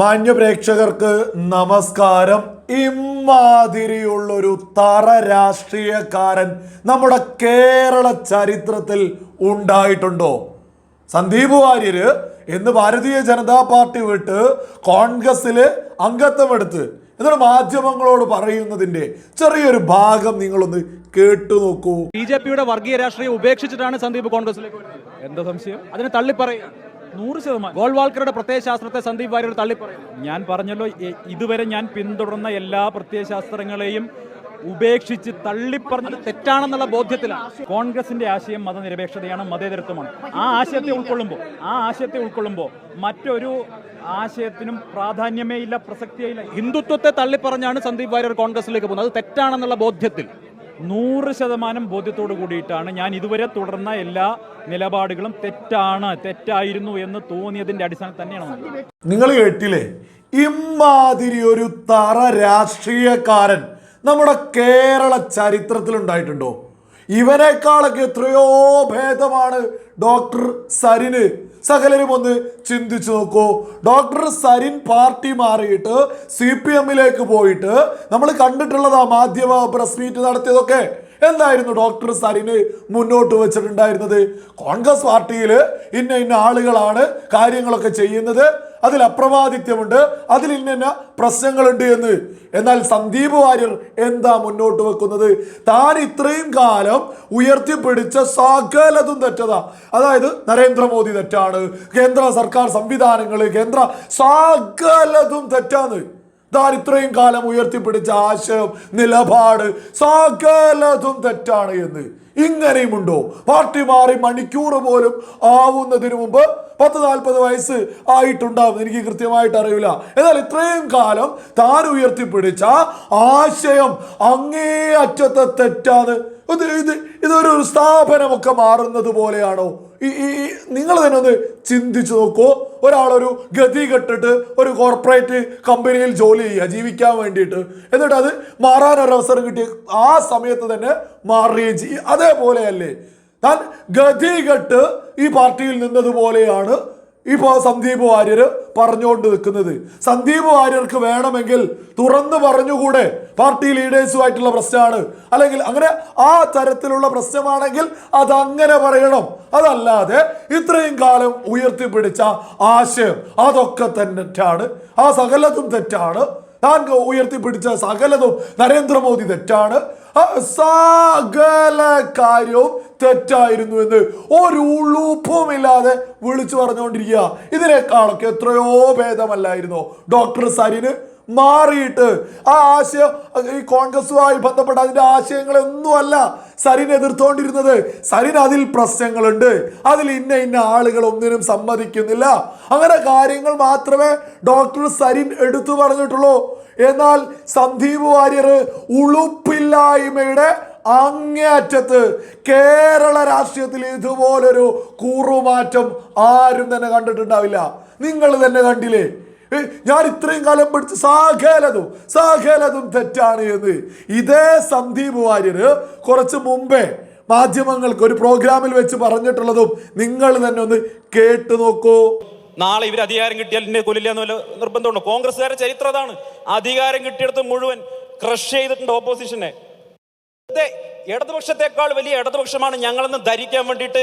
മാന്യ പ്രേക്ഷകർക്ക് നമസ്കാരം. ഇമാതിരിയുള്ളൊരു തറ രാഷ്ട്രീയക്കാരൻ നമ്മുടെ കേരള ചരിത്രത്തിൽ ഉണ്ടായിട്ടുണ്ടോ? സന്ദീപ് വാര്യര് എന്ന് ഭാരതീയ ജനതാ പാർട്ടി വിട്ട് കോൺഗ്രസിൽ അംഗത്വമെടുത്ത് എന്നിട്ട് മാധ്യമങ്ങളോട് പറയുന്നതിന്റെ ചെറിയൊരു ഭാഗം നിങ്ങളൊന്ന് കേട്ടു നോക്കൂ. ബി ജെ പിയുടെ വർഗീയ രാഷ്ട്രീയം ഉപേക്ഷിച്ചിട്ടാണ് സന്ദീപ് കോൺഗ്രസിലേക്ക് വരുന്നത്. എന്താ സംശയം? അതിനെ തള്ളിപ്പറയും നൂറ് ശതമാനം. ഗോൾവാൾക്കറുടെ പ്രത്യയശാസ്ത്രത്തെ സന്ദീപ് വാര്യർ തള്ളിപ്പറയും ഞാൻ പറഞ്ഞല്ലോ ഇതുവരെ ഞാൻ പിന്തുടർന്ന എല്ലാ പ്രത്യയശാസ്ത്രങ്ങളെയും ഉപേക്ഷിച്ച് തള്ളിപ്പറഞ്ഞത് തെറ്റാണെന്നുള്ള ബോധ്യത്തിലാണ്. കോൺഗ്രസിന്റെ ആശയം മതനിരപേക്ഷതയാണ് മതേതരത്വമാണ്. ആ ആശയത്തെ ഉൾക്കൊള്ളുമ്പോൾ ആ ആശയത്തെ ഉൾക്കൊള്ളുമ്പോൾ മറ്റൊരു ആശയത്തിനും പ്രാധാന്യമേ ഇല്ല പ്രസക്തിയേ ഇല്ല ഹിന്ദുത്വത്തെ തള്ളിപ്പറഞ്ഞാണ് സന്ദീപ് വാര്യർ കോൺഗ്രസിലേക്ക് പോകുന്നത്. അത് തെറ്റാണെന്നുള്ള ബോധ്യത്തിൽ. നൂറ് ശതമാനം ബോധ്യത്തോടു കൂടിയിട്ടാണ് ഞാൻ ഇതുവരെ തുടർന്ന എല്ലാ നിലപാടുകളും തെറ്റാണ് തെറ്റായിരുന്നു എന്ന് തോന്നിയതിന്റെ അടിസ്ഥാനത്തിൽ തന്നെയാണ് നിങ്ങൾ കേട്ടില്ലേ? ഇമാതിരി ഒരു തറ രാഷ്ട്രീയക്കാരൻ നമ്മുടെ കേരള ചരിത്രത്തിൽ ഉണ്ടായിട്ടുണ്ടോ ഇവനേക്കാളൊക്കെ എത്രയോ ഭേദമാണ് ഡോക്ടർ സരിന്. സകലരും ഒന്ന് ചിന്തിച്ചു നോക്കൂ. ഡോക്ടർ സരിൻ പാർട്ടി മാറിയിട്ട് സി പി എമ്മിലേക്ക് പോയിട്ട് നമ്മൾ കണ്ടിട്ടുള്ളതാ മാധ്യമ പ്രസ് മീറ്റ് നടത്തിയതൊക്കെ. എന്തായിരുന്നു ഡോക്ടർ സരിന് മുന്നോട്ട് വെച്ചിട്ടുണ്ടായിരുന്നത്? കോൺഗ്രസ് പാർട്ടിയിൽ ഇന്ന ഇന്ന ആളുകളാണ് കാര്യങ്ങളൊക്കെ ചെയ്യുന്നത്. അതിൽ അപ്രവാദിത്യമുണ്ട്. അതിൽ ഇന്ന പ്രശ്നങ്ങളുണ്ട് എന്ന്. എന്നാൽ സന്ദീപ് വാര്യർ എന്താ മുന്നോട്ട് വെക്കുന്നത്? താൻ ഇത്രയും കാലം ഉയർത്തിപ്പിടിച്ച സകലതും തെറ്റതാ. അതായത് നരേന്ദ്രമോദി തെറ്റാണ്. കേന്ദ്ര സർക്കാർ സംവിധാനങ്ങൾ കേന്ദ്ര സകലതും തെറ്റാന്ന്. താൻ ഇത്രയും കാലം ഉയർത്തിപ്പിടിച്ച ആശയം നിലപാട് സകലതും തെറ്റാണ് എന്ന് ഇങ്ങനെയുമുണ്ടോ? പാർട്ടി മാറി മണിക്കൂർ പോലും ആവുന്നതിന് മുമ്പ് പത്ത് നാൽപ്പത് വയസ്സ് ആയിട്ടുണ്ടാവും. എനിക്ക് കൃത്യമായിട്ട് അറിയില്ല. എന്നാൽ ഇത്രയും കാലം താൻ ഉയർത്തിപ്പിടിച്ച ആശയം അങ്ങേ അറ്റത്തെ തെറ്റാണ്. ഇത് ഇത് ഇതൊരു സ്ഥാപനമൊക്കെ മാറുന്നത് പോലെയാണോ? ഈ ഈ നിങ്ങൾ തന്നെ ഒന്ന് ചിന്തിച്ചു നോക്കൂ. ഒരാളൊരു ഗതി കെട്ടിട്ട് ഒരു കോർപ്പറേറ്റ് കമ്പനിയിൽ ജോലി ചെയ്യുക ജീവിക്കാൻ വേണ്ടിയിട്ട്. എന്നിട്ട് അത് മാറാൻ ഒരു അവസരം കിട്ടിയ ആ സമയത്ത് തന്നെ മാറുകയും ചെയ്യും. അതേപോലെയല്ലേ. താൻ ഗതി കെട്ട് ഈ പാർട്ടിയിൽ നിന്നതുപോലെയാണ് ഇപ്പോ സന്ദീപ് വാര്യർ പറഞ്ഞുകൊണ്ട് നിൽക്കുന്നത്. സന്ദീപ് വാര്യർക്ക് വേണമെങ്കിൽ തുറന്നു പറഞ്ഞുകൂടെ? പാർട്ടി ലീഡേഴ്സുമായിട്ടുള്ള പ്രശ്നമാണ്. അല്ലെങ്കിൽ അങ്ങനെ ആ തരത്തിലുള്ള പ്രശ്നമാണെങ്കിൽ അതങ്ങനെ പറയണം. അതല്ലാതെ ഇത്രയും കാലം ഉയർത്തിപ്പിടിച്ച ആശയം അതൊക്കെ തെറ്റാണ്. ആ സകലതും തെറ്റാണ്. താൻ ഉയർത്തിപ്പിടിച്ച സകലതും നരേന്ദ്രമോദി തെറ്റാണ്. സകല കാര്യവും തെറ്റായിരുന്നു എന്ന് ഒരു ഉളുപ്പുമില്ലാതെ വിളിച്ചു പറഞ്ഞുകൊണ്ടിരിക്കുക. ഇതിനേക്കാളൊക്കെ എത്രയോ ഭേദമല്ലായിരുന്നോ. ഡോക്ടർ സരിന് മാറിയിട്ട് ആ ആശയം ഈ കോൺഗ്രസുമായി ബന്ധപ്പെട്ട അതിന്റെ ആശയങ്ങളൊന്നും അല്ല സരിൻ എതിർത്തോണ്ടിരുന്നത്. സരിൻ അതിൽ പ്രശ്നങ്ങളുണ്ട്. അതിൽ ഇന്ന ഇന്ന ആളുകൾ ഒന്നിനും സമ്മതിക്കുന്നില്ല. അങ്ങനെ കാര്യങ്ങൾ മാത്രമേ ഡോക്ടർ സരിൻ എടുത്തു പറഞ്ഞിട്ടുള്ളൂ. എന്നാൽ സന്ദീപ് വാര്യർ ഉളുപ്പില്ലായ്മയുടെ അങ്ങേയറ്റത്ത് കേരള രാഷ്ട്രീയത്തിൽ ഇതുപോലൊരു കൂറുമാറ്റം ആരും തന്നെ കണ്ടിട്ടുണ്ടാവില്ല. നിങ്ങൾ തന്നെ കണ്ടില്ലേ? ഞാൻ ഇത്രയും കാലം പഠിച്ച് സാഖേലതും സാഖേലതും തെറ്റാണ് എന്ന്. ഇതേ സന്ദീപ് വാര്യര് കുറച്ച് മുമ്പേ മാധ്യമങ്ങൾക്ക് ഒരു പ്രോഗ്രാമിൽ വെച്ച് പറഞ്ഞിട്ടുള്ളതും നിങ്ങൾ തന്നെ ഒന്ന് കേട്ടു നോക്കൂ. നാളെ ഇവർ അധികാരം കിട്ടിയാൽ എന്നെ കൊല്ലില്ല എന്ന് വല്ല നിർബന്ധമുണ്ടോ? കോൺഗ്രസ്സുകാരുടെ ചരിത്രം അതാണ്. അധികാരം കിട്ടിയെടുത്ത് മുഴുവൻ ക്രഷ് ചെയ്തിട്ടുണ്ട് ഓപ്പോസിഷനെ. ഇടതുപക്ഷത്തെക്കാൾ വലിയ ഇടതുപക്ഷമാണ് ഞങ്ങളെന്ന് ധരിക്കാൻ വേണ്ടിയിട്ട്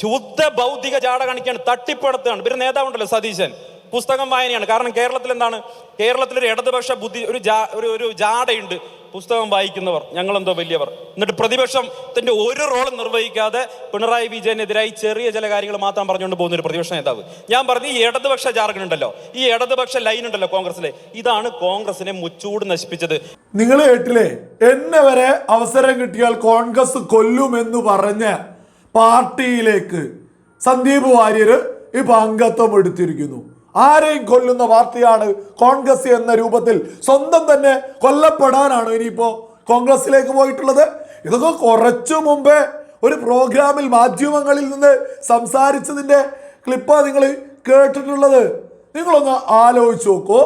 ശുദ്ധ ഭൗതിക ചാട കാണിക്കാണ് തട്ടിപ്പടത്താണ് ഇവർ നേതാവുണ്ടല്ലോ സതീശൻ. പുസ്തകം വായനയാണ്. കാരണം കേരളത്തിൽ എന്താണ്? കേരളത്തിൽ ഒരു ഇടതുപക്ഷ ബുദ്ധി ഒരു ജാ- ഒരു ഒരു ജാടയുണ്ട് പുസ്തകം വായിക്കുന്നവർ. ഞങ്ങളെന്തോ വലിയവർ. എന്നിട്ട് പ്രതിപക്ഷത്തിന്റെ ഒരു റോളും നിർവഹിക്കാതെ പിണറായി വിജയനെതിരായി ചെറിയ ചില കാര്യങ്ങൾ മാത്രം പറഞ്ഞുകൊണ്ട് പോകുന്ന ഒരു പ്രതിപക്ഷ നേതാവ്. ഞാൻ പറഞ്ഞു ഈ ഇടതുപക്ഷ ജാർഖണ്ഡ് ഉണ്ടല്ലോ. ഈ ഇടതുപക്ഷ ലൈൻ ഉണ്ടല്ലോ കോൺഗ്രസിലെ. ഇതാണ് കോൺഗ്രസിനെ മുച്ചൂട് നശിപ്പിച്ചത്. നിങ്ങൾ കേട്ടില്ലേ? എന്നെ വരെ അവസരം കിട്ടിയാൽ കോൺഗ്രസ് കൊല്ലുമെന്ന് പറഞ്ഞ പാർട്ടിയിലേക്ക് സന്ദീപ് വാര്യർ ഇപ്പൊ അംഗത്വം എടുത്തിരിക്കുന്നു. ആരെയും കൊല്ലുന്ന പാർട്ടിയാണ് കോൺഗ്രസ് എന്ന രൂപത്തിൽ സ്വന്തം തന്നെ കൊല്ലപ്പെടാനാണ് ഇനിയിപ്പോ കോൺഗ്രസിലേക്ക് പോയിട്ടുള്ളത്. ഇതൊക്കെ കുറച്ചു മുമ്പേ ഒരു പ്രോഗ്രാമിൽ മാധ്യമങ്ങളിൽ നിന്ന് സംസാരിച്ചതിന്റെ ക്ലിപ്പാ നിങ്ങൾ കേട്ടിട്ടുള്ളത്. നിങ്ങളൊന്ന് ആലോചിച്ച് നോക്കൂ.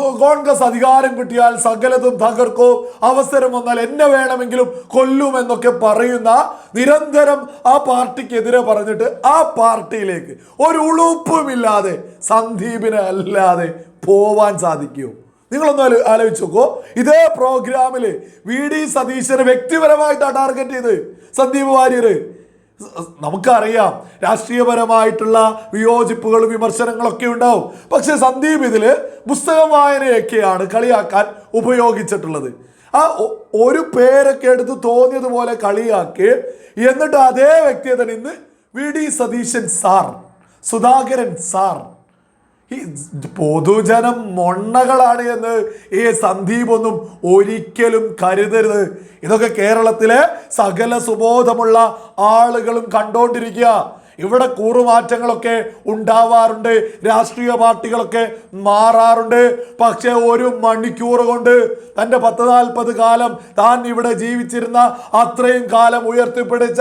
കോൺഗ്രസ് അധികാരം കിട്ടിയാൽ സകലതും തകർക്കും. അവസരം വന്നാൽ എന്നെ വേണമെങ്കിലും കൊല്ലുമെന്നൊക്കെ പറയുന്ന നിരന്തരം ആ പാർട്ടിക്കെതിരെ പറഞ്ഞിട്ട് ആ പാർട്ടിയിലേക്ക് ഒരു ഉളുപ്പുമില്ലാതെ സന്ദീപിനെ അല്ലാതെ പോവാൻ സാധിക്കും. നിങ്ങളൊന്ന് ആലോ- ആലോചിച്ച് നോക്കോ. ഇതേ പ്രോഗ്രാമിൽ വി. ഡി. സതീശനെ വ്യക്തിപരമായിട്ടാണ് ടാർഗറ്റ് ചെയ്ത്. സന്ദീപ് വാര്യർ നമുക്കറിയാം രാഷ്ട്രീയപരമായിട്ടുള്ള വിയോജിപ്പുകളും വിമർശനങ്ങളൊക്കെ ഉണ്ടാവും. പക്ഷേ സന്ദീപ് ഇതിൽ പുസ്തകം വായനയൊക്കെയാണ് കളിയാക്കാൻ ഉപയോഗിച്ചിട്ടുള്ളത്. ആ ഒരു പേരൊക്കെ എടുത്ത് തോന്നിയതുപോലെ കളിയാക്കി എന്നിട്ട് അതേ വ്യക്തിയെ തന്നെ ഇന്ന് V. D. Satheesan sir Sudhakaran sir ഈ പൊതുജനം മൊണ്ണകളാണ് എന്ന് ഈ സന്ദീപ് ഒന്നും ഒരിക്കലും കരുതരുത്. ഇതൊക്കെ കേരളത്തിലെ സകല സുബോധമുള്ള ആളുകളും കണ്ടോണ്ടിരിക്കുക. ഇവിടെ കൂറുമാറ്റങ്ങളൊക്കെ ഉണ്ടാവാറുണ്ട് രാഷ്ട്രീയ പാർട്ടികളൊക്കെ മാറാറുണ്ട്. പക്ഷേ ഒരു മണിക്കൂർ കൊണ്ട് തന്റെ പത്ത് നാൽപ്പത് കാലം താൻ ഇവിടെ ജീവിച്ചിരുന്ന അത്രയും കാലം ഉയർത്തിപ്പിടിച്ച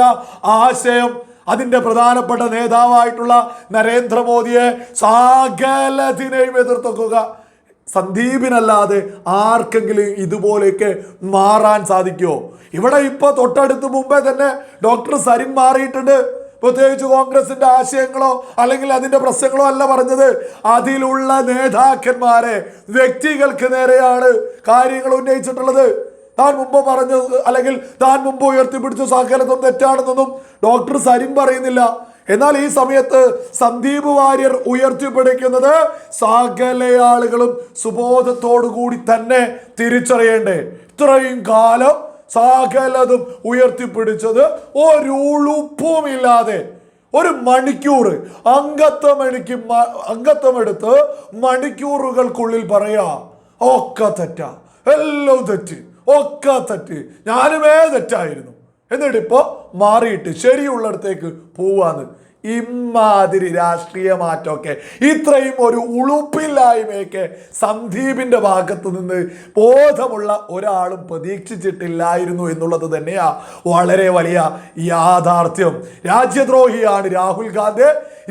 ആശയം അതിന്റെ പ്രധാനപ്പെട്ട നേതാവായിട്ടുള്ള നരേന്ദ്രമോദിയെ സകലതിനെയും എതിർത്തുക്കുക സന്ദീപിനല്ലാതെ ആർക്കെങ്കിലും ഇതുപോലെയൊക്കെ മാറാൻ സാധിക്കുമോ? ഇവിടെ ഇപ്പൊ തൊട്ടടുത്ത് മുമ്പേ തന്നെ ഡോക്ടർ സരിൻ മാറിയിട്ടുണ്ട്. പ്രത്യേകിച്ച് കോൺഗ്രസിന്റെ ആശയങ്ങളോ അല്ലെങ്കിൽ അതിന്റെ പ്രശ്നങ്ങളോ അല്ല പറഞ്ഞത്. അതിലുള്ള നേതാക്കന്മാരെ വ്യക്തികൾക്ക് നേരെയാണ് കാര്യങ്ങൾ ഉന്നയിച്ചിട്ടുള്ളത്. താൻ മുമ്പ് പറഞ്ഞു അല്ലെങ്കിൽ താൻ മുമ്പ് ഉയർത്തിപ്പിടിച്ച സകലതും തെറ്റാണെന്നൊന്നും ഡോക്ടർ സരിൻ പറയുന്നില്ല. എന്നാൽ ഈ സമയത്ത് സന്ദീപ് വാര്യർ ഉയർത്തിപ്പിടിക്കുന്നത് സകല ആളുകളും സുബോധത്തോടു കൂടി തന്നെ തിരിച്ചറിയേണ്ടേ. ഇത്രയും കാലം സകലതും ഉയർത്തിപ്പിടിച്ചത് ഒരു ഉളുപ്പുമില്ലാതെ ഒരു മണിക്കൂർ. അംഗത്വം എനിക്ക് മ- അംഗത്വം എടുത്ത് മണിക്കൂറുകൾക്കുള്ളിൽ പറയാ ഒക്കെ തെറ്റാ എല്ലാം തെറ്റ്. ഒക്കെ തെറ്റ്. ഞാനുമേ തെറ്റായിരുന്നു. എന്നിട്ട് ഇപ്പോൾ മാറിയിട്ട് ശരിയുള്ളിടത്തേക്ക് പോവാന്ന്. ഇമാതിരി രാഷ്ട്രീയ മാറ്റമൊക്കെ. ഇത്രയും ഒരു ഉളുപ്പില്ലായ്മയൊക്കെ സന്ദീപിന്റെ ഭാഗത്തു നിന്ന് ബോധമുള്ള ഒരാളും പ്രതീക്ഷിച്ചിട്ടില്ലായിരുന്നു എന്നുള്ളത് തന്നെയാ വളരെ വലിയ യാഥാർത്ഥ്യം. രാജ്യദ്രോഹിയാണ് രാഹുൽ ഗാന്ധി.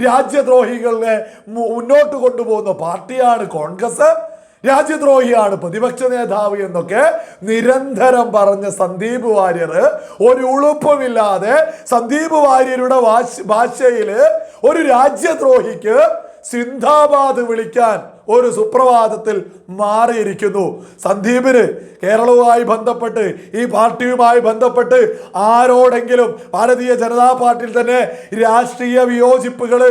രാജ്യദ്രോഹികളെ മുന്നോട്ട് കൊണ്ടുപോകുന്ന പാർട്ടിയാണ് കോൺഗ്രസ്. രാജ്യദ്രോഹിയാണ് പ്രതിപക്ഷ നേതാവ് എന്നൊക്കെ നിരന്തരം പറഞ്ഞ സന്ദീപ് വാര്യർ. ഒരു ഉളുപ്പുമില്ലാതെ സന്ദീപ് വാര്യരുടെ ഭാഷയിൽ ഒരു രാജ്യദ്രോഹിക്ക് സിന്ധാബാദ് വിളിക്കാൻ ഒരു സുപ്രഭാതത്തിൽ മാറിയിരിക്കുന്നു. സന്ദീപിന് കേരളവുമായി ബന്ധപ്പെട്ട് ഈ പാർട്ടിയുമായി ബന്ധപ്പെട്ട് ആരോടെങ്കിലും ഭാരതീയ ജനതാ പാർട്ടിയിൽ തന്നെ രാഷ്ട്രീയ വിയോജിപ്പുകൾ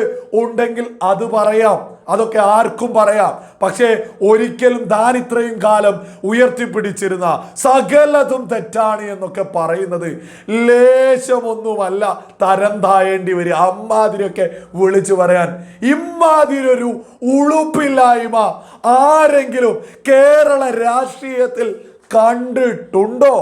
ഉണ്ടെങ്കിൽ അത് പറയാം. അതൊക്കെ ആർക്കും പറയാം. പക്ഷേ ഒരിക്കലും താൻ ഇത്രയും കാലം ഉയർത്തിപ്പിടിച്ചിരുന്ന സകലതും തെറ്റാണ് എന്നൊക്കെ പറയുന്നത് ലേശമൊന്നുമല്ല തരം താഴേണ്ടി വരിക. അമ്മാതിരിയൊക്കെ വിളിച്ചു പറയാൻ ഇമ്മാതിരൊരു ഉളുപ്പില്ലായ്മ ആരെങ്കിലും കേരള രാഷ്ട്രീയത്തിൽ കണ്ടിട്ടുണ്ടോ?